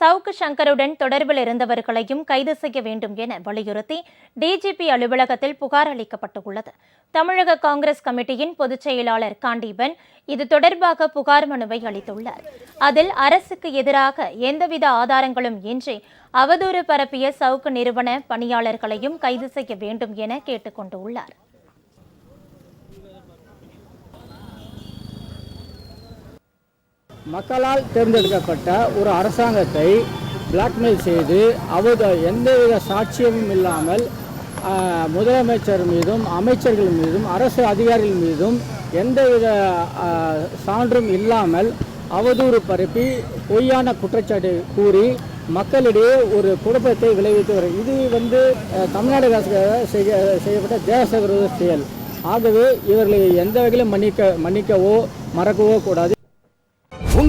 சவுக்கு சங்கருடன் தொடர்பில் இருந்தவர்களையும் கைது செய்ய வேண்டும் என வலியுறுத்தி டிஜிபி அலுவலகத்தில் புகார் அளிக்கப்பட்டுள்ளது. தமிழக காங்கிரஸ் கமிட்டியின் பொதுச் செயலாளர் காண்டீபன் இது தொடர்பாக புகார் மனுவை அளித்துள்ளார். அதில் அரசுக்கு எதிராக எந்தவித ஆதாரங்களும் இன்றி அவதூறு பரப்பிய சவுக்கு நிறுவன பணியாளர்களையும் கைது செய்ய வேண்டும் என கேட்டுக்கொண்டுள்ளார் மக்களால் தேர்ந்தெடுக்கப்பட்ட ஒரு அரசாங்கத்தை பிளாக்மெயில் செய்து அவர் எந்தவித சாட்சியமும் இல்லாமல் முதலமைச்சர் மீதும் அமைச்சர்கள் மீதும் அரசு அதிகாரிகள் மீதும் எந்தவித சான்றும் இல்லாமல் அவதூறு பரப்பி பொய்யான குற்றச்சாட்டு கூறி மக்களிடையே ஒரு குழப்பத்தை விளைவித்து வரும் இது வந்து தமிழ்நாடு அரசுக்காக செய்ய செய்யப்பட்ட தேச விரோத செயல். ஆகவே இவர்களை எந்த வகையிலும் மன்னிக்க மன்னிக்கவோ மறக்கவோ கூடாது.